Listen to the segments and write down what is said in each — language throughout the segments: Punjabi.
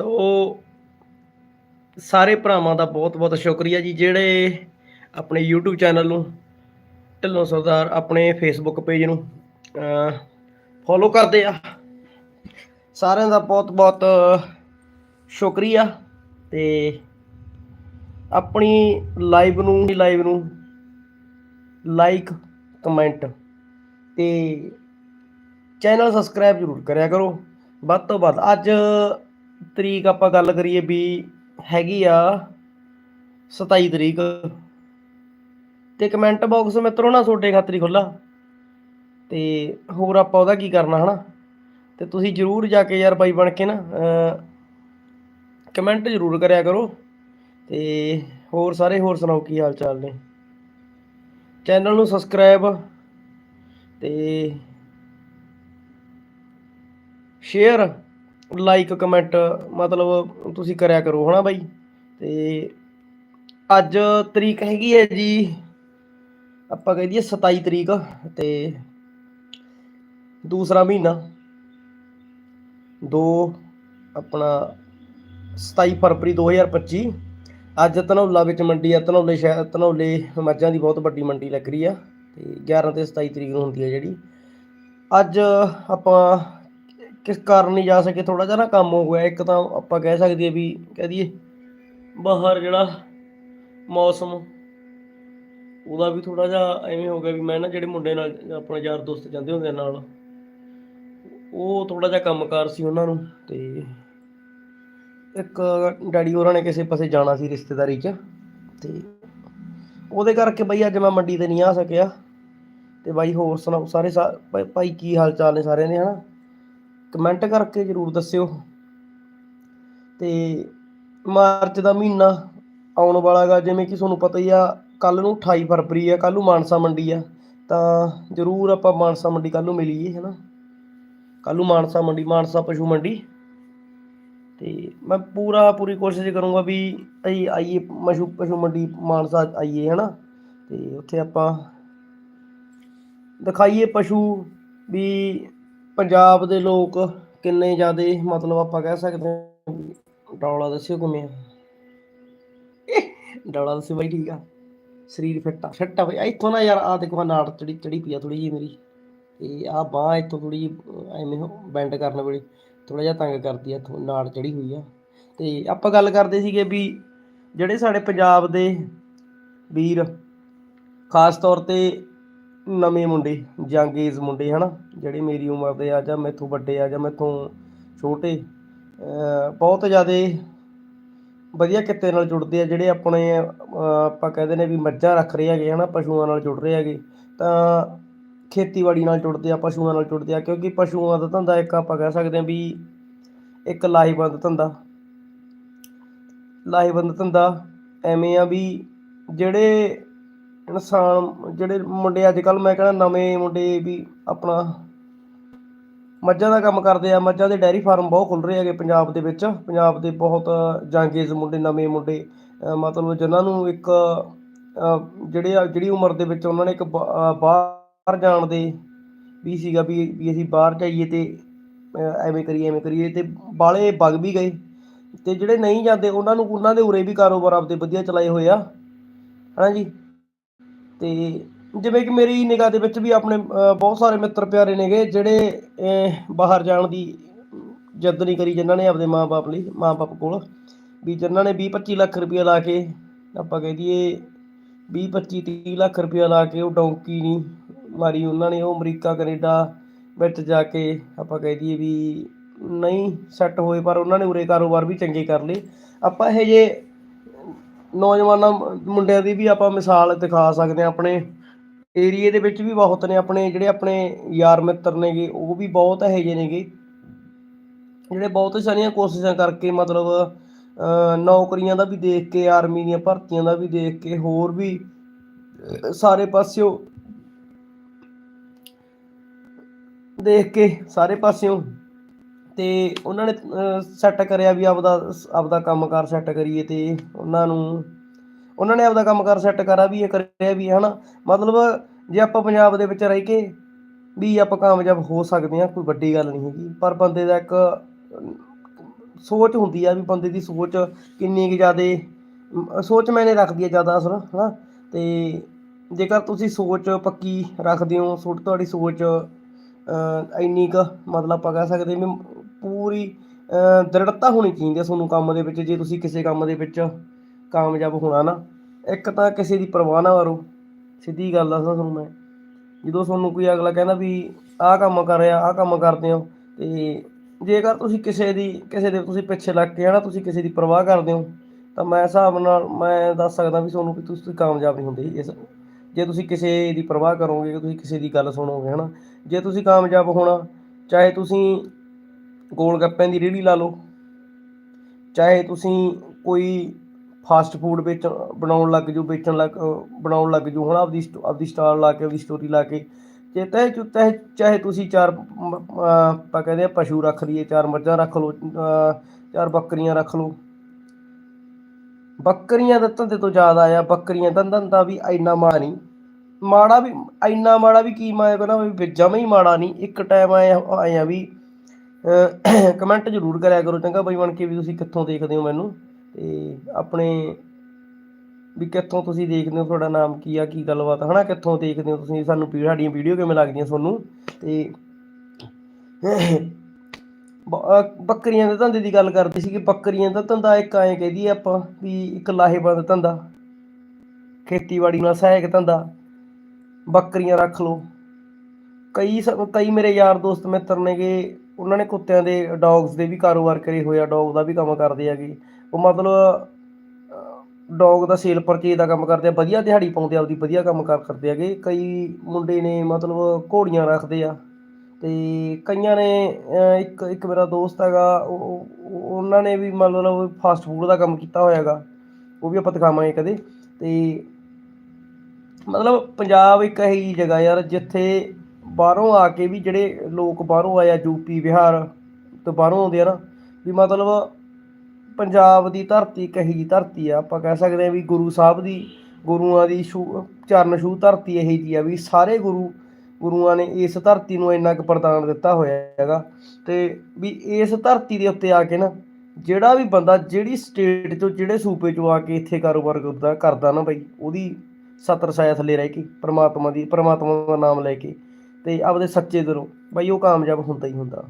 ਸੋ ਸਾਰੇ ਭਰਾਵਾਂ ਦਾ ਬਹੁਤ-ਬਹੁਤ ਸ਼ੁਕਰੀਆ ਜੀ, ਜਿਹੜੇ ਆਪਣੇ YouTube ਚੈਨਲ ਨੂੰ, ਢਿੱਲੋਂ ਸਰਦਾਰ ਆਪਣੇ Facebook ਪੇਜ ਨੂੰ ਫੋਲੋ ਕਰਦੇ ਆ। ਸਾਰਿਆਂ ਦਾ ਬਹੁਤ-ਬਹੁਤ ਸ਼ੁਕਰੀਆ ਤੇ ਆਪਣੀ ਲਾਈਵ ਨੂੰ ਲਾਈਵ ਨੂੰ ਲਾਈਕ ਕਮੈਂਟ ਤੇ ਚੈਨਲ ਸਬਸਕ੍ਰਾਈਬ ਜ਼ਰੂਰ ਕਰਿਆ ਕਰੋ। ਵੱਧ ਤੋਂ ਵੱਧ ਅੱਜ ਤਰੀਕ ਆਪਾਂ ਗੱਲ ਕਰੀਏ ਵੀ ਹੈਗੀ ਆ 27 ਤਰੀਕ। ਤੇ ਕਮੈਂਟ ਬਾਕਸ ਮਿੱਤਰੋ ਨਾ ਤੁਹਾਡੇ ਖਾਤਰੀ ਹੀ ਖੁੱਲਾ ਤੇ ਹੋਰ ਆਪਾਂ ਉਹਦਾ ਕੀ ਕਰਨਾ ਹਨਾ? ਤੇ ਤੁਸੀਂ ਜਰੂਰ ਜਾ ਕੇ ਯਾਰ ਬਾਈ ਬਣ ਕੇ ਨਾ ਕਮੈਂਟ ਜ਼ਰੂਰ ਕਰਿਆ ਕਰੋ। ਤੇ ਹੋਰ ਸਾਰੇ ਹੋਰ ਸੁਣਾਓ ਕੀ ਹਾਲ ਚਾਲ ਨੇ? ਚੈਨਲ ਨੂੰ ਸਬਸਕ੍ਰਾਈਬ ਤੇ ਸ਼ੇਅਰ ਲਾਈਕ ਕਮੈਂਟ ਮਤਲਬ ਤੁਸੀਂ ਕਰਿਆ ਕਰੋ, ਹਨਾ ਬਾਈ? ਤੇ ਅੱਜ ਤਰੀਕ ਹੈਗੀ ਹੈ ਜੀ, ਆਪਾਂ ਕਹਿ ਦਈਏ 27 ਤਰੀਕ, ਤੇ ਦੂਸਰਾ ਮਹੀਨਾ, ਦੋ ਆਪਣਾ 27 ਫਰਵਰੀ 2025 ਅੱਜ ਧਨੌਲਾ ਵਿੱਚ ਮੰਡੀ ਆ, ਧਨੌਲੇ ਸ਼ਹਿਰ ਧਨੌਲੇ ਮੱਝਾਂ ਦੀ ਬਹੁਤ ਵੱਡੀ ਮੰਡੀ ਲੱਗ ਰਹੀ ਆ, ਤੇ 11 ਤੇ 27 ਤਰੀਕ ਨੂੰ ਹੁੰਦੀ ਆ ਜਿਹੜੀ। ਅੱਜ ਆਪਾਂ ਕਿਸ ਕਾਰਨ ਨਹੀਂ ਜਾ ਸਕੇ ਥੋੜਾ ਜਿਹਾ ਨਾ ਕੰਮ ਹੋ ਗਿਆ, ਇੱਕ ਤਾਂ ਆਪਾਂ ਕਹਿ ਸਕਦੇ ਆ ਵੀ ਕਹਿ ਦਈਏ ਬਾਹਰ ਜਿਹੜਾ ਮੌਸਮ, ਉਹਦਾ ਵੀ ਥੋੜਾ ਜਿਹਾ ਐਵੇਂ ਹੋ ਗਿਆ ਵੀ ਮੈਂ ਨਾ ਜਿਹੜੇ ਮੁੰਡੇ ਨਾਲ ਆਪਣੇ ਯਾਰ ਦੋਸਤ ਜਾਂਦੇ ਹੁੰਦੇ ਨਾਲ, ਉਹ ਥੋੜਾ ਜਿਹਾ ਕੰਮਕਾਰ ਸੀ ਉਹਨਾਂ ਨੂੰ ਤੇ ਇੱਕ ਡੈਡੀ ਹੋਰਾਂ ਨੇ ਕਿਸੇ ਪਾਸੇ ਜਾਣਾ ਸੀ ਰਿਸ਼ਤੇਦਾਰੀ 'ਚ ਤੇ ਉਹਦੇ ਕਰਕੇ ਬਈ ਅੱਜ ਮੈਂ ਮੰਡੀ ਤੇ ਨਹੀਂ ਆ ਸਕਿਆ ਤੇ ਬਾਈ ਹੋਰ ਸੁਣਾਓ, ਸਾਰੇ ਭਾਈ- ਭਾਈ ਕੀ ਹਾਲ ਚਾਲ ਨੇ ਸਾਰਿਆਂ ਦੇ, ਹਨਾ? ਕਮੈਂਟ ਕਰਕੇ ਜਰੂਰ ਦੱਸਿਓ। ਤੇ ਮਾਰਚ ਦਾ ਮਹੀਨਾ ਆਉਣ ਵਾਲਾ ਗਾ, ਜਿਵੇਂ ਕਿ ਤੁਹਾਨੂੰ ਪਤਾ ਹੀ ਆ ਕੱਲ ਨੂੰ 28 ਫਰਵਰੀ ਆ ਕੱਲ ਨੂੰ ਮਾਨਸਾ ਮੰਡੀ ਆ, ਤਾਂ ਜਰੂਰ ਆਪਾਂ ਮਾਨਸਾ ਮੰਡੀ ਕੱਲ ਨੂੰ ਮਿਲੀਏ, ਹਨਾ? ਕੱਲ ਨੂੰ ਮਾਨਸਾ ਮੰਡੀ, ਮਾਨਸਾ ਪਸ਼ੂ ਮੰਡੀ। ਤੇ ਮੈਂ ਪੂਰਾ, ਪੂਰੀ ਕੋਸ਼ਿਸ਼ ਕਰੂੰਗਾ ਵੀ ਅਸੀਂ ਆਈਏ ਪਸ਼ੂ ਪਸ਼ੂ ਮੰਡੀ, ਮਾਨਸਾ ਆਈਏ, ਹਨਾ? ਤੇ ਉੱਥੇ ਆਪਾਂ ਦਿਖਾਈਏ ਪਸ਼ੂ ਵੀ ਪੰਜਾਬ ਦੇ ਲੋਕ ਕਿੰਨੇ ਜ਼ਿਆਦਾ ਮਤਲਬ ਆਪਾਂ ਕਹਿ ਸਕਦੇ ਹਾਂ ਡੌਲਾ ਦੱਸਿਓ ਕਿਵੇਂ ਆ? ਡੌਲਾ ਦੱਸਿਓ ਬਾਈ ਠੀਕ ਆ। ਸਰੀਰ ਫਿੱਟ ਆ ਫਿੱਟ ਆ ਬਈ। ਇੱਥੋਂ ਨਾ ਯਾਰ ਆ ਦੇਖੋ ਆਹ ਨਾੜ ਚੜੀ ਚੜੀ ਪਈ ਆ ਥੋੜੀ ਜਿਹੀ ਮੇਰੀ। ਤੇ ਆ ਬਾਹ ਇੱਥੋਂ ਥੋੜੀ ਜਿਹੀ ਐਵੇਂ ਬੈਂਡ ਕਰਨ ਵੇਲੇ ਥੋੜਾ ਜਿਹਾ ਤੰਗ ਕਰਦੀ ਆ ਥੋ- ਨਾੜ ਚੜੀ ਹੋਈ ਆ। ਤੇ ਆਪਾਂ ਗੱਲ ਕਰਦੇ ਸੀਗੇ ਵੀ ਜਿਹੜੇ ਸਾਡੇ ਪੰਜਾਬ ਦੇ ਵੀਰ, ਖਾਸ ਤੌਰ ਤੇ ਨਵੇਂ ਮੁੰਡੇ ਯੰਗ ਏਜ ਮੁੰਡੇ, ਹਨਾ? ਜਿਹੜੇ ਮੇਰੀ ਉਮਰ ਦੇ ਆ ਜਾਂ ਮੈਥੋਂ ਵੱਡੇ ਆ ਜਾਂ ਮੈਥੋਂ ਛੋਟੇ ਬਹੁਤ ਜ਼ਿਆਦਾ ਵਧੀਆ ਕਿੱਤੇ ਨਾਲ ਜੁੜਦੇ ਆ, ਜਿਹੜੇ ਆਪਣੇ, ਅਹ ਆਪਾਂ ਕਹਿੰਦੇ ਨੇ ਵੀ ਮੱਝਾਂ ਰੱਖ ਰਹੇ ਹੈਗੇ, ਹਨਾ? ਪਸ਼ੂਆਂ ਨਾਲ ਜੁੜ ਰਹੇ ਹੈਗੇ। ਤਾਂ ਖੇਤੀਬਾੜੀ ਨਾਲ ਜੁੜਦੇ ਆ, ਪਸ਼ੂਆਂ ਨਾਲ ਜੁੜਦੇ ਆ, ਕਿਉਂਕਿ ਪਸ਼ੂਆਂ ਦਾ ਧੰਦਾ ਇੱਕ ਆਪਾਂ ਕਹਿ ਸਕਦੇ ਆ ਵੀ ਇੱਕ ਲਾਹੇਵੰਦ ਧੰਦਾ। ਲਾਹੇਵੰਦ ਧੰਦਾ ਐਵੇਂ ਆ ਵੀ ਜਿਹੜੇ ਇਨਸਾਨ ਜਿਹੜੇ ਮੁੰਡੇ ਅੱਜ ਕੱਲ ਮੈਂ ਕਹਿੰਦਾ ਨਵੇਂ ਮੁੰਡੇ ਵੀ ਆਪਣਾ ਮੱਝਾਂ ਦਾ ਕੰਮ ਕਰਦੇ ਆ, ਮੱਝਾਂ ਦੇ ਡੈਰੀ ਫਾਰਮ ਬਹੁਤ ਖੁੱਲ ਰਹੇ ਹੈਗੇ ਪੰਜਾਬ ਦੇ ਵਿੱਚ, ਪੰਜਾਬ ਦੇ ਬਹੁਤ ਜਾਂਗੇਜ਼ ਮੁੰਡੇ, ਨਵੇਂ ਮੁੰਡੇ ਮਤਲਬ ਜਿਨ੍ਹਾਂ ਨੂੰ ਇੱਕ ਜਿਹੜੇ ਜਿਹੜੀ ਉਮਰ ਦੇ ਵਿੱਚ ਉਹਨਾਂ ਨੇ ਇੱਕ ਬਾ- ਬਾਹਰ ਜਾਣ ਦੇ ਵੀ ਸੀਗਾ ਵੀ ਵੀ ਅਸੀਂ ਬਾਹਰ ਜਾਈਏ ਤੇ ਐਵੇਂ ਕਰੀਏ ਐਵੇਂ ਕਰੀਏ ਤੇ ਬਾਲੇ ਵਗ ਵੀ ਗਏ ਤੇ ਜਿਹੜੇ ਨਹੀਂ ਜਾਂਦੇ ਉਹਨਾਂ ਨੂੰ, ਉਹਨਾਂ ਦੇ ਉਰੇ ਵੀ ਕਾਰੋਬਾਰ ਆਪਦੇ ਵਧੀਆ ਚਲਾਏ ਹੋਏ ਆ। ਹਨਾ ਜੀ? ਤੇ ਜਿਵੇਂ ਕਿ ਮੇਰੀ ਨਿਗਾਹ ਦੇ ਵਿੱਚ ਵੀ ਆਪਣੇ ਬਹੁਤ ਸਾਰੇ ਮਿੱਤਰ ਪਿਆਰੇ ਨੇਗੇ ਜਿਹੜੇ ਬਾਹਰ ਜਾਣ ਦੀ ਜਿੱਦ ਨਹੀਂ ਕਰੀ ਜਿਨ੍ਹਾਂ ਨੇ ਆਪਦੇ ਮਾਪੇ ਲਈ ਮਾਪੇ ਕੋਲ। ਵੀ ਜਿਨ੍ਹਾਂ ਨੇ 20 25 ਲੱਖ ਰੁਪਇਆ ਲਾ ਕੇ, ਆਪਾਂ ਕਹਿ ਦਈਏ 20 25 30 ਲੱਖ ਰੁਪਇਆ ਲਾ ਕੇ ਉਹ ਡੌਂਕੀ ਨਹੀਂ ਮਾਰੀ ਉਹਨਾਂ ਨੇ, ਉਹ ਅਮਰੀਕਾ, ਕੈਨੇਡਾ ਵਿੱਚ ਜਾ ਕੇ ਆਪਾਂ ਕਹਿ ਦਈਏ ਵੀ ਨਹੀਂ ਸੈੱਟ ਹੋਏ, ਪਰ ਉਹਨਾਂ ਨੇ ਉਰੇ ਕਾਰੋਬਾਰ ਵੀ ਚੰਗੇ ਕਰ ਲਏ। ਆਪਾਂ ਇਹ ਜੇ ਨੌਜਵਾਨਾਂ ਮੁੰਡਿਆਂ ਦੀ ਵੀ ਆਪਾਂ ਮਿਸਾਲ ਦਿਖਾ ਸਕਦੇ ਹਾਂ ਆਪਣੇ ਏਰੀਏ ਦੇ ਵਿੱਚ ਵੀ ਬਹੁਤ ਨੇ ਆਪਣੇ ਜਿਹੜੇ ਆਪਣੇ ਯਾਰ ਮਿੱਤਰ ਨੇਗੇ ਉਹ ਵੀ ਬਹੁਤ ਇਹੋ ਜਿਹੇ ਨੇਗੇ। ਜਿਹੜੇ ਬਹੁਤ ਸਾਰੀਆਂ ਕੋਸ਼ਿਸ਼ਾਂ ਕਰਕੇ ਮਤਲਬ ਅਹ, ਨੌਕਰੀਆਂ ਦਾ ਵੀ ਦੇਖ ਕੇ ਆਰਮੀ ਦੀਆਂ ਭਰਤੀਆਂ ਦਾ ਵੀ ਦੇਖ ਕੇ ਹੋਰ ਵੀ ਸਾਰੇ ਪਾਸਿਓ ਦੇਖ ਕੇ ਸਾਰੇ ਪਾਸਿਓਂ ਤੇ ਉਹਨਾਂ ਨੇ ਸੈੱਟ ਕਰਿਆ ਵੀ ਆਪਦਾ ਆਪਦਾ ਕੰਮਕਾਰ ਸੈੱਟ ਕਰੀਏ ਤੇ ਉਹਨਾਂ ਨੂੰ, ਉਹਨਾਂ ਨੇ ਆਪਦਾ ਕੰਮਕਾਰ ਸੈੱਟ ਕਰਾ ਵੀ ਇਹ ਕਰਿਆ ਵੀ ਹੈ ਹਨਾ? ਮਤਲਬ ਜੇ ਆਪਾਂ ਪੰਜਾਬ ਦੇ ਵਿੱਚ ਰਹਿ ਕੇ ਵੀ ਆਪਾਂ ਕਾਮਯਾਬ ਹੋ ਸਕਦੇ ਹਾਂ, ਕੋਈ ਵੱਡੀ ਗੱਲ ਨਹੀਂ ਹੈਗੀ। ਪਰ ਬੰਦੇ ਦਾ ਇੱਕ ਸੋਚ ਹੁੰਦੀ ਆ ਵੀ ਬੰਦੇ ਦੀ ਸੋਚ ਕਿੰਨੀ ਕੁ ਜ਼ਿਆਦਾ ਸੋਚ ਮੈਨੇ ਰੱਖਦੀ ਆ ਜ਼ਿਆਦਾ ਅਸਰ ਹਨਾ? ਤੇ ਜੇਕਰ ਤੁਸੀਂ ਸੋਚ ਪੱਕੀ ਰੱਖਦੇ ਹੋ ਤੁਹਾਡੀ ਸੋਚ ਇੰਨੀ ਕੁ ਮਤਲਬ ਆਪਾਂ ਕਹਿ ਸਕਦੇ ਵੀ ਪੂਰੀ ਅਹ, ਦ੍ਰਿੜਤਾ ਹੋਣੀ ਚਾਹੀਦੀ ਹੈ ਤੁਹਾਨੂੰ ਕੰਮ ਦੇ ਵਿੱਚ ਜੇ ਤੁਸੀਂ ਕਿਸੇ ਕੰਮ ਦੇ ਵਿੱਚ ਕਾਮਯਾਬ ਹੋਣਾ ਨਾ ਇੱਕ ਤਾਂ ਕਿਸੇ ਦੀ ਪਰਵਾਹ ਨਾ ਕਰੋ। ਸਿੱਧੀ ਗੱਲ ਦੱਸਾਂ ਤੁਹਾਨੂੰ ਮੈਂ। ਜਦੋਂ ਤੁਹਾਨੂੰ ਕੋਈ ਅਗਲਾ ਕਹਿੰਦਾ ਵੀ ਆਹ ਕੰਮ ਕਰ ਰਿਹਾ ਆਹ ਕੰਮ ਕਰਦੇ ਹੋ ਤੇ ਜੇਕਰ ਤੁਸੀਂ ਕਿਸੇ ਦੀ ਕਿਸੇ ਦੇ ਤੁਸੀਂ ਪਿੱਛੇ ਲੱਗ ਕੇ ਹਨਾ ਤੁਸੀਂ ਕਿਸੇ ਦੀ ਪਰਵਾਹ ਕਰਦੇ ਹੋ ਤਾਂ ਮੈਂ ਹਿਸਾਬ ਨਾਲ ਮੈਂ ਦੱਸ ਸਕਦਾ ਵੀ ਤੁਹਾਨੂੰ ਵੀ ਤੁਸੀਂ ਕਾਮਯਾਬ ਨਹੀਂ ਹੁੰਦੇ ਇਸ ਜੇ ਤੁਸੀਂ ਕਿਸੇ ਦੀ ਪਰਵਾਹ ਕਰੋਗੇ ਤੁਸੀਂ ਕਿਸੇ ਦੀ ਗੱਲ ਸੁਣੋਗੇ ਹਨਾ? ਜੇ ਤੁਸੀਂ ਕਾਮਯਾਬ ਹੋਣਾ ਚਾਹੇ ਤੁਸੀਂ ਗੋਲ ਗੱਪਿਆਂ ਦੀ ਰੇਹੜੀ ਲਾ ਲਓ। ਚਾਹੇ ਤੁਸੀਂ ਕੋਈ ਫਾਸਟ ਫੂਡ ਵਿੱਚ, ਬਣਾਉਣ ਲੱਗ ਜਾਓ, ਵੇਚਣ ਲੱਗ, ਬਣਾਉਣ ਲੱਗ ਜਾਓ ਹੁਣ ਆਪਦੀ ਸਟੋ- ਆਪਦੀ ਸਟਾਲ ਲਾ ਕੇ, ਆਪਦੀ ਸਟੋਰੀ ਲਾ ਕੇ। ਜੇ ਤੈ ਚਾਹੇ ਚਾਹੇ ਤੁਸੀਂ ਚਾਰ ਆਪਾਂ ਕਹਿੰਦੇ ਆ ਪਸ਼ੂ ਰੱਖ ਲਈਏ, ਚਾਰ ਮੱਝਾਂ ਰੱਖ ਲਓ ਚਾਰ ਬੱਕਰੀਆਂ ਰੱਖ ਲਓ। ਬੱਕਰੀਆਂ ਦਾ ਧੰਦੇ ਤੋਂ ਜ਼ਿਆਦਾ ਆ, ਬੱਕਰੀਆਂ ਦਾ ਧੰਦਾ ਵੀ ਇੰਨਾ ਮਾੜਾ ਨਹੀਂ। ਮਾੜਾ ਵੀ, ਇੰਨਾ ਮਾੜਾ ਵੀ ਕੀ ਮੈਂ ਪਹਿਲਾਂ ਵੀ ਜਮਾਂ ਹੀ ਮਾੜਾ ਨਹੀਂ। ਇੱਕ ਟਾਈਮ ਆਇਆ ਆਇਆ ਵੀ ਕਮੈਂਟ ਜ਼ਰੂਰ ਕਰਿਆ ਕਰੋ, ਚੰਗਾ ਬਾਈ ਬਣ ਕੇ ਵੀ ਤੁਸੀਂ ਕਿੱਥੋਂ ਦੇਖਦੇ ਹੋ ਮੈਨੂੰ ਤੇ ਆਪਣੇ ਵੀ ਕਿੱਥੋਂ ਤੁਸੀਂ ਦੇਖਦੇ ਹੋ, ਤੁਹਾਡਾ ਨਾਮ ਕੀ ਆ, ਕੀ ਗੱਲਬਾਤ ਹਨਾ? ਕਿੱਥੋਂ ਦੇਖਦੇ ਹੋ ਤੁਸੀਂ? ਸਾਨੂੰ ਸਾਡੀਆਂ ਵੀਡੀਓ ਕਿਵੇਂ ਲੱਗਦੀਆਂ ਤੁਹਾਨੂੰ? ਤੇ ਬੱਕਰੀਆਂ ਦੇ ਧੰਦੇ ਦੀ ਗੱਲ ਕਰਦੇ ਸੀ ਕਿ ਬੱਕਰੀਆਂ ਦਾ ਧੰਦਾ ਇੱਕ ਐਂ ਕਹਦੀ ਆਪਾਂ ਵੀ ਇੱਕ ਲਾਹੇਵੰਦ ਧੰਦਾ, ਖੇਤੀਬਾੜੀ ਨਾਲ ਸਹਾਇਕ ਧੰਦਾ, ਬੱਕਰੀਆਂ ਰੱਖ ਲਓ। ਕਈ ਸ- ਕਈ ਮੇਰੇ ਯਾਰ ਦੋਸਤ ਮਿੱਤਰ ਨੇਗੇ ਉਹਨਾਂ ਨੇ ਕੁੱਤਿਆਂ ਦੇ ਡੌਗਸ ਦੇ ਵੀ ਕਾਰੋਬਾਰ ਕਰੇ ਹੋਏ ਆ ਡੌਗ ਦਾ ਵੀ ਕੰਮ ਕਰਦੇ ਹੈਗੇ ਉਹ ਮਤਲਬ ਡੌਗ ਦਾ ਸੇਲ ਪਰਚੇਜ ਦਾ ਕੰਮ ਕਰਦੇ ਆ, ਵਧੀਆ ਦਿਹਾੜੀ ਪਾਉਂਦੇ ਆ, ਆਪਦੀ ਵਧੀਆ ਕੰਮ ਕਾਰ, ਕਰਦੇ ਹੈਗੇ ਕਈ ਮੁੰਡੇ ਨੇ ਮਤਲਬ ਘੋੜੀਆਂ ਰੱਖਦੇ ਆ ਤੇ ਕਈਆਂ ਨੇ ਇੱਕ ਇੱਕ ਮੇਰਾ ਦੋਸਤ ਹੈਗਾ, ਉਹ ਉਹਨਾਂ ਨੇ ਵੀ ਮਤਲਬ ਫਾਸਟ ਫੂਡ ਦਾ ਕੰਮ ਕੀਤਾ ਹੋਇਆ ਹੈਗਾ ਉਹ ਵੀ ਆਪਾਂ ਦਿਖਾਵਾਂਗੇ ਕਦੇ। ਤੇ ਮਤਲਬ ਪੰਜਾਬ ਇੱਕ ਇਹੋ ਜਿਹੀ ਜਗ੍ਹਾ ਯਾਰ, ਜਿੱਥੇ ਬਾਹਰੋਂ ਆ ਕੇ ਵੀ ਜਿਹੜੇ ਲੋਕ ਬਾਹਰੋਂ ਆਏ ਆ ਯੂਪੀ ਬਿਹਾਰ ਤੋਂ ਬਾਹਰੋਂ ਆਉਂਦੇ ਆ ਨਾ, ਵੀ ਮਤਲਬ ਪੰਜਾਬ ਦੀ ਧਰਤੀ ਇੱਕ ਇਹੋ ਜਿਹੀ ਧਰਤੀ ਆ, ਆਪਾਂ ਕਹਿ ਸਕਦੇ ਆ ਵੀ ਗੁਰੂ ਸਾਹਿਬ ਦੀ, ਗੁਰੂਆਂ ਦੀ ਛੂ ਚਰਨ ਛੂ ਧਰਤੀ ਇਹੋ ਜਿਹੀ ਆ, ਵੀ ਸਾਰੇ ਗੁਰੂ, ਗੁਰੂਆਂ ਨੇ ਇਸ ਧਰਤੀ ਨੂੰ ਇੰਨਾ ਕੁ ਪ੍ਰਦਾਨ ਦਿੱਤਾ ਹੋਇਆ ਹੈਗਾ। ਤੇ ਵੀ ਇਸ ਧਰਤੀ ਦੇ ਉੱਤੇ ਆ ਕੇ ਨਾ, ਜਿਹੜਾ ਵੀ ਬੰਦਾ ਜਿਹੜੀ ਸਟੇਟ ਚੋਂ, ਜਿਹੜੇ ਸੂਬੇ ਚੋਂ ਆ ਕੇ ਇੱਥੇ ਕਾਰੋਬਾਰ ਕਰਦਾ ਕਰਦਾ ਨਾ ਬਈ, ਉਹਦੀ ਸਤਰ ਸਾਇਆ ਥੱਲੇ ਰਹਿ ਕੇ, ਪ੍ਰਮਾਤਮਾ ਦੀ, ਪ੍ਰਮਾਤਮਾ ਦਾ ਨਾਮ ਲੈ ਕੇ ਤੇ ਆਪਦੇ ਸੱਚੇ ਦਿਲੋਂ। ਬਈ ਉਹ ਕਾਮਯਾਬ ਹੁੰਦਾ ਹੀ ਹੁੰਦਾ।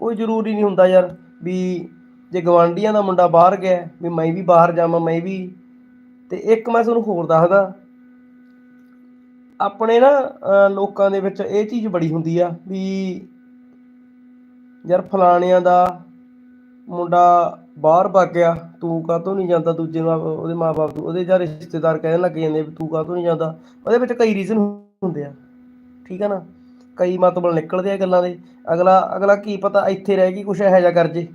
ਕੋਈ ਜ਼ਰੂਰੀ ਨਹੀਂ ਹੁੰਦਾ ਯਾਰ ਵੀ ਜੇ ਗਵਾਂਡੀਆਂ ਦਾ ਮੁੰਡਾ ਬਾਹਰ ਗਿਆ, ਵੀ ਮੈਂ ਵੀ ਬਾਹਰ ਜਾਵਾਂ, ਮੈਂ ਵੀ। ਤੇ ਇੱਕ ਮੈਂ ਤੁਹਾਨੂੰ ਹੋਰ ਦੱਸਦਾ। ਆਪਣੇ ਨਾ ਲੋਕਾਂ ਦੇ ਵਿੱਚ ਇਹ ਚੀਜ਼ ਬੜੀ ਹੁੰਦੀ ਆ ਵੀ ਯਾਰ ਫਲਾਣਿਆਂ ਦਾ ਮੁੰਡਾ ਬਾਹਰ ਭੱਗ ਗਿਆ, ਤੂੰ ਕਾਹਤੋਂ ਨਹੀਂ ਜਾਂਦਾ ਦੂਜੇ ਨੂੰ ਉਹਦੇ ਮਾਪੇ ਤੂੰ ਉਹਦੇ ਜਾਂ ਰਿਸ਼ਤੇਦਾਰ ਕਹਿਣ ਲੱਗ ਜਾਂਦੇ ਵੀ ਤੂੰ ਕਾਹਤੋਂ ਨਹੀਂ ਜਾਂਦਾ? ਉਹਦੇ ਵਿੱਚ ਕਈ ਰੀਜ਼ਨ ਹੁੰਦੇ ਆ। ਠੀਕ ਆ ਨਾ? ਕਈ ਮਤਲਬ ਨਿਕਲਦੇ ਆ ਗੱਲਾਂ ਦੇ। ਅਗਲਾ ਅਗਲਾ ਕੀ ਪਤਾ ਇੱਥੇ ਰਹਿ ਕੇ ਕੁਛ ਇਹੋ ਜਿਹਾ ਕਰ ਜੇ,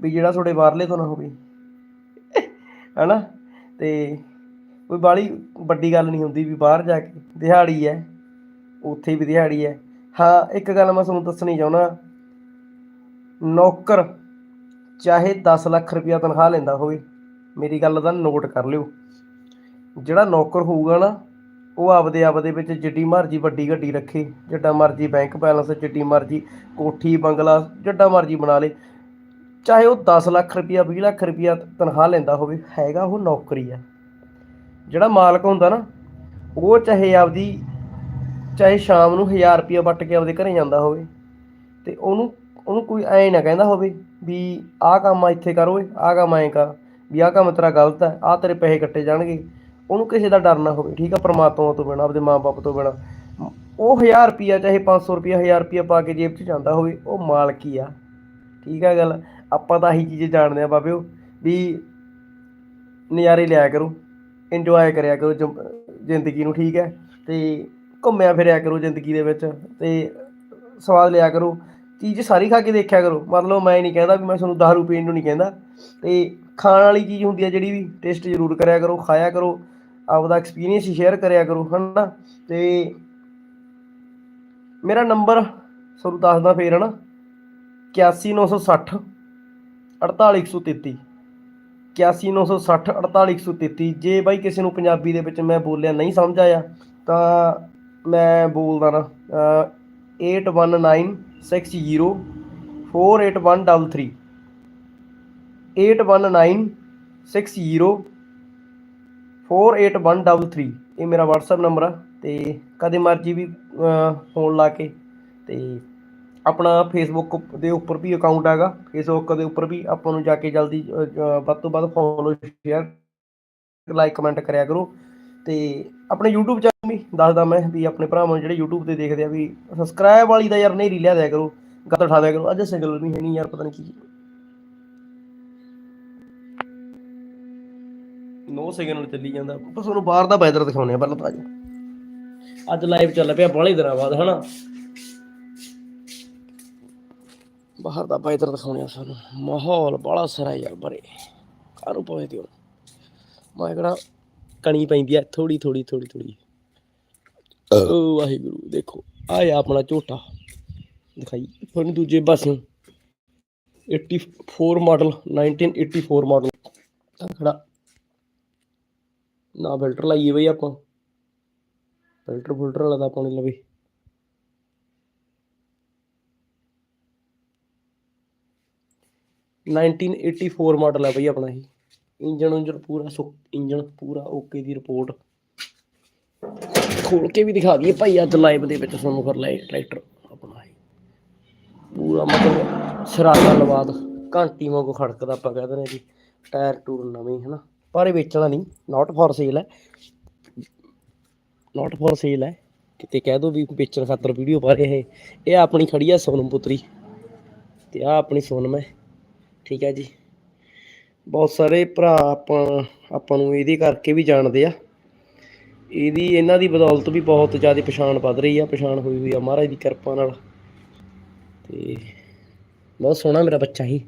ਵੀ ਜਿਹੜਾ ਤੁਹਾਡੇ ਬਾਹਰਲੇ ਤੋਂ ਨਾ ਹੋਵੇ। ਹਨਾ? ਤੇ ਕੋਈ ਬਾਲੀ ਵੱਡੀ ਗੱਲ ਨਹੀਂ ਹੁੰਦੀ ਵੀ ਬਾਹਰ ਜਾ ਕੇ ਦਿਹਾੜੀ ਹੈ, ਉੱਥੇ ਵੀ ਦਿਹਾੜੀ ਹੈ। ਹਾਂ, ਇੱਕ ਗੱਲ ਮੈਂ ਤੁਹਾਨੂੰ ਦੱਸਣੀ ਚਾਹੁੰਦਾ। ਨੌਕਰ ਚਾਹੇ 10 ਲੱਖ ਰੁਪਇਆ ਤਨਖਾਹ ਲੈਂਦਾ ਹੋਵੇ, ਮੇਰੀ ਗੱਲ ਦਾ ਨੋਟ ਕਰ ਲਿਓ। ਜਿਹੜਾ ਨੌਕਰ ਹੋਊਗਾ ਨਾ ਉਹ ਆਪਦੇ ਆਪ ਦੇ ਵਿੱਚ ਜਿੱਡੀ ਮਰਜ਼ੀ ਵੱਡੀ ਗੱਡੀ ਰੱਖੇ, ਜਿੱਡਾ ਮਰਜ਼ੀ ਬੈਂਕ ਬੈਲੈਂਸ ਜਿੱਡੀ ਮਰਜ਼ੀ ਕੋਠੀ, ਬੰਗਲਾ, ਜਿੱਡਾ ਮਰਜ਼ੀ ਬਣਾ ਲੇ। ਚਾਹੇ ਉਹ 10 ਲੱਖ ਰੁਪਇਆ 20 ਲੱਖ ਰੁਪਇਆ ਤਨਖਾਹ ਲੈਂਦਾ ਹੋਵੇ, ਹੈਗਾ ਉਹ ਨੌਕਰੀ ਆ। ਜਿਹੜਾ ਮਾਲਕ ਹੁੰਦਾ ਨਾ, ਉਹ ਚਾਹੇ ਆਪਦੀ, ਚਾਹੇ ਸ਼ਾਮ ਨੂੰ 1000 ਰੁਪਇਆ ਵੱਟ ਕੇ ਆਪਦੇ ਘਰੇ ਜਾਂਦਾ ਹੋਵੇ, ਤੇ ਉਹਨੂੰ ਉਹਨੂੰ ਕੋਈ ਐ ਨਾ ਕਹਿੰਦਾ ਹੋਵੇ ਵੀ ਆਹ ਕੰਮ ਇੱਥੇ ਕਰ ਓਏ, ਆਹ ਕੰਮ ਐਂ ਕਰ, ਵੀ ਆਹ ਕੰਮ ਤੇਰਾ ਗਲਤ ਹੈ ਆਹ ਤੇਰੇ ਪੈਸੇ ਕੱਟੇ ਜਾਣਗੇ। ਉਹਨੂੰ ਕਿਸੇ ਦਾ ਡਰ ਨਾ ਹੋਵੇ, ਠੀਕ ਆ, ਪਰਮਾਤਮਾ ਤੋਂ ਬਿਨਾ, ਆਪਦੇ ਮਾਪੇ ਤੋਂ ਬਿਨਾ। ਉਹ 1000 ਰੁਪਿਆ ਚਾਹੇ 500 ਰੁਪਿਆ 1000 ਰੁਪਿਆ ਪਾ ਕੇ ਜੇਬ 'ਚ ਜਾਂਦਾ ਹੋਵੇ, ਉਹ ਮਾਲਕੀ ਆ। ਠੀਕ ਆ ਗੱਲ? ਆਪਾਂ ਤਾਂ ਇਹੀ ਚੀਜ਼ ਜਾਣਦੇ ਆ ਬਾਬਿਓ, ਵੀ ਨਜ਼ਾਰੇ ਲਿਆ ਕਰੋ ਇੰਜੋਏ ਕਰਿਆ ਕਰੋ ਜ਼ਿੰਦਗੀ ਨੂੰ, ਠੀਕ ਹੈ ਤੇ ਘੁੰਮਿਆ ਫਿਰਿਆ ਕਰੋ ਜ਼ਿੰਦਗੀ ਦੇ ਵਿੱਚ, ਤੇ ਸਵਾਦ ਲਿਆ ਕਰੋ। ਚੀਜ਼ ਸਾਰੀ ਖਾ ਕੇ ਦੇਖਿਆ ਕਰੋ। ਮਤਲਬ ਮੈਂ ਨਹੀਂ ਕਹਿੰਦਾ ਵੀ ਮੈਂ ਤੁਹਾਨੂੰ ਦਾਰੂ ਰੁਪਏ ਨੂੰ ਨਹੀਂ ਕਹਿੰਦਾ। ਤੇ ਖਾਣ ਵਾਲੀ ਚੀਜ਼ ਹੁੰਦੀ ਆ ਜਿਹੜੀ ਵੀ ਟੇਸਟ ਜ਼ਰੂਰ ਕਰਿਆ ਕਰੋ, ਖਾਇਆ ਕਰੋ। ਆਪਦਾ ਐਕਸਪੀਰੀਅੰਸ ਸ਼ੇਅਰ ਕਰਿਆ ਕਰੋ, ਹਨਾ? ਤੇ ਮੇਰਾ ਨੰਬਰ ਤੁਹਾਨੂੰ ਦੱਸਦਾ ਫੇਰ, ਹਨਾ? 81960 48133 81960 48133 ਜੇ ਬਾਈ ਕਿਸੇ ਨੂੰ ਪੰਜਾਬੀ ਦੇ ਵਿੱਚ ਮੈਂ ਬੋਲਿਆ ਨਹੀਂ ਸਮਝ ਆਇਆ, ਤਾਂ ਮੈਂ ਬੋਲਦਾ ਨਾ, ਅਹ 8196048133 8196 48133 ਇਹ ਮੇਰਾ WhatsApp ਨੰਬਰ ਆ ਤੇ ਕਦੇ ਮਰਜ਼ੀ ਵੀ ਫੋਨ ਲਾ ਕੇ ਤੇ ਆਪਣਾ ਫੇਸਬੁੱਕ ਦੇ ਉੱਪਰ ਵੀ ਅਕਾਊਂਟ ਹੈਗਾ। ਫੇਸਬੁੱਕ ਦੇ ਉੱਪਰ ਵੀ ਆਪਾਂ ਨੂੰ ਜਾ ਕੇ ਜਲਦੀ ਵੱਧ ਤੋਂ ਵੱਧ ਫੋਲੋ ਸ਼ੇਅਰ ਲਾਈਕ ਕਮੈਂਟ ਕਰਿਆ ਕਰੋ। ਤੇ ਆਪਣੇ YouTube ਚੈਨਲ ਵੀ ਦੱਸਦਾ ਮੈਂ ਵੀ ਆਪਣੇ ਭਰਾਵਾਂ ਨੂੰ ਜਿਹੜੇ YouTube ਤੇ ਦੇਖਦੇ ਆ ਵੀ ਸਬਸਕ੍ਰਾਈਬ ਵਾਲੀ ਦਾ ਯਾਰ ਨਹੀਂ ਲਿਆ ਦਿਆ ਕਰੋ ਗੱਤ ਉਠਾ ਦਿਆ ਕਰੋ। ਅੱਜ ਸਿੰਗਲ ਨਹੀਂ ਹੈ ਨਹੀਂ ਯਾਰ, ਪਤਾ ਨਹੀਂ ਕੀ। ਨੋ ਸਿਗਨਲ ਚੱਲੀ ਜਾਂਦਾ। ਬਸ ਤੁਹਾਨੂੰ ਬਾਹਰ ਦਾ ਵੈਦਰ ਦਿਖਾਉਂਦੇ ਆ ਪਹਿਲਾਂ ਤਾਂ ਅੱਜ ਅੱਜ ਲਾਈਵ ਚੱਲ ਪਿਆ ਬਾਹਲੇ ਦਿਨਾਂ ਬਾਅਦ ਹਨਾ? ਬਾਹਰ ਦਾ ਵੈਦਰ ਦਿਖਾਉਂਦੇ ਆ ਸਾਨੂੰ। ਮਾਹੌਲ ਬੜਾ ਸਰਾ ਯਾਰ ਬਰੇ। ਕਾਹਨੂੰ ਪਵੇ ਹੁਣ? ਮੈਂ ਕਿਹੜਾ ਕਣੀ ਪੈਂਦੀ ਆ ਥੋੜੀ ਥੋੜੀ ਥੋੜੀ ਥੋੜੀ ਓ ਵਾਹਿਗੁਰੂ ਦੇਖੋ ਆਇਆ ਆਪਣਾ ਝੋਟਾ। ਦਿਖਾਈ ਤੁਹਾਨੂੰ ਦੂਜੇ ਪਾਸਿਓਂ 84 ਮਾਡਲ 1984 ਮਾਡਲ ਤਾਂ ਖੜਾ। ਨਾ ਫਿਲਟਰ ਲਾਈਏ ਬਈ ਆਪਾਂ। ਫਿਲਟਰ ਫਿਲਟਰ ਵਾਲਾ ਤਾਂ ਆਪਾਂ ਨੇ ਲਵੇ। ਮਾਡਲ ਹੈ ਬਈ ਆਪਣਾ ਇਹ। ਇੰਜਨ ਉਂਜਨ ਪੂਰਾ ਸੁ ਇੰਜਨ ਪੂਰਾ ਓਕੇ ਦੀ ਰਿਪੋਰਟ ਖੋਲ ਕੇ ਵੀ ਦਿਖਾ ਦਈਏ ਭਾਈ, ਅੱਜ ਲਾਈਵ ਦੇ ਵਿੱਚ ਤੁਹਾਨੂੰ ਫਿਰ ਲੈ ਟਰੈਕਟਰ ਆਪਣਾ ਇਹ। ਪੂਰਾ ਮਤਲਬ ਸਰਾਗਾ ਲਵਾਦ ਘੰਟੀ ਵਾਂਗੂ ਖੜਕਦਾ ਆਪਾਂ ਕਹਿ ਦਿੰਦੇ ਜੀ। ਟਾਇਰ ਟੂਰ ਨਵੇਂ, ਹਨਾ। ਪਰ ਇਹ ਵੇਚਣਾ ਨਹੀਂ ਨਾਟ ਫॉर ਸੇਲ ਹੈ। ਨਾਟ ਫॉर ਸੇਲ ਹੈ। ਕਿਤੇ ਕਹਿ ਦੋ ਵੀ ਵੇਚਣ ਖਾਤਰ ਵੀਡੀਓ ਪਾ ਰਹੇ ਇਹ। ਇਹ ਆਪਣੀ ਖੜੀ ਆ ਸੋਨਮ ਪੁੱਤਰੀ। ਤੇ ਆ ਆਪਣੀ ਸੋਨਮ ਹੈ। ਠੀਕ ਹੈ ਜੀ। ਬਹੁਤ ਸਾਰੇ ਭਰਾ ਆਪਾਂ ਆਪਾਂ ਨੂੰ ਇਹਦੇ ਕਰਕੇ ਵੀ ਜਾਣਦੇ ਆ। ਇਹਦੀ, ਇਹਨਾਂ ਦੀ ਬਦੌਲਤ ਵੀ ਬਹੁਤ ਜ਼ਿਆਦਾ ਪਛਾਣ ਵੱਧ ਰਹੀ ਆ, ਪਛਾਣ ਹੋਈ ਹੋਈ ਆ। ਮਹਾਰਾਜ ਦੀ ਕਿਰਪਾ ਨਾਲ। ਤੇ ਬਹੁਤ ਸੋਹਣਾ ਮੇਰਾ ਬੱਚਾ ਹੀ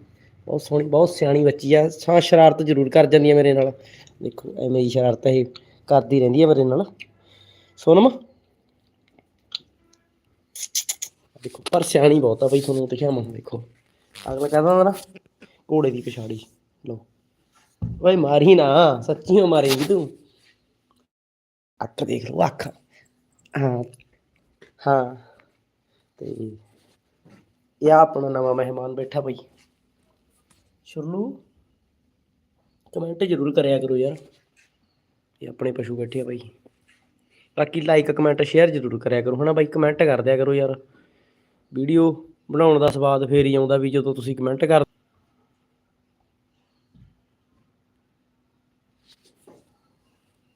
ਬਹੁਤ ਸੋਹਣੀ, ਬਹੁਤ ਸਿਆਣੀ ਬੱਚੀ ਆ। ਹਾਂ ਸ਼ਰਾਰਤ ਜ਼ਰੂਰ ਕਰ ਜਾਂਦੀ ਆ ਮੇਰੇ ਨਾਲ। ਦੇਖੋ, ਐਵੇਂ ਹੀ ਸ਼ਰਾਰਤ ਇਹ ਕਰਦੀ ਰਹਿੰਦੀ ਆ ਮੇਰੇ ਨਾਲ। ਸੋਨਮ? ਦੇਖੋ, ਪਰ ਸਿਆਣੀ ਬਹੁਤ ਆ ਬਈ, ਤੁਹਾਨੂੰ ਦਿਖਾਵਾਂ, ਦੇਖੋ। ਅਗਲਾ ਕਹਿੰਦਾ ਨਾ ਘੋੜੇ ਦੀ ਪਛਾੜੀ। ਲੋ ਓਏ, ਮਾਰੀ ਨਾ। ਸੱਚੀ ਮਾਰੇਗੀ ਤੂੰ। ਅੱਖ ਦੇਖ ਲਓ, ਅੱਖ। ਹਾਂ। ਹਾਂ। ਤੇ ਇਹ ਆਪਣਾ ਨਵਾਂ ਮਹਿਮਾਨ ਬੈਠਾ ਬਈ। ਸ਼ੁਰਲੂ ਕਮੈਂਟ ਜ਼ਰੂਰ ਕਰਿਆ ਕਰੋ ਯਾਰ। ਇਹ ਆਪਣੇ ਪਸ਼ੂ ਬੈਠੇ ਆ ਬਾਈ। ਬਾਕੀ ਲਾਈਕ ਕਮੈਂਟ ਸ਼ੇਅਰ ਜ਼ਰੂਰ ਕਰਿਆ ਕਰੋ। ਹਨਾ ਬਾਈ ਕਮੈਂਟ ਕਰ ਦਿਆ ਕਰੋ ਯਾਰ। ਵੀਡੀਓ ਬਣਾਉਣ ਦਾ ਸਵਾਦ ਫੇਰ ਹੀ ਆਉਂਦਾ ਵੀ ਜਦੋਂ ਤੁਸੀਂ ਕਮੈਂਟ ਕਰ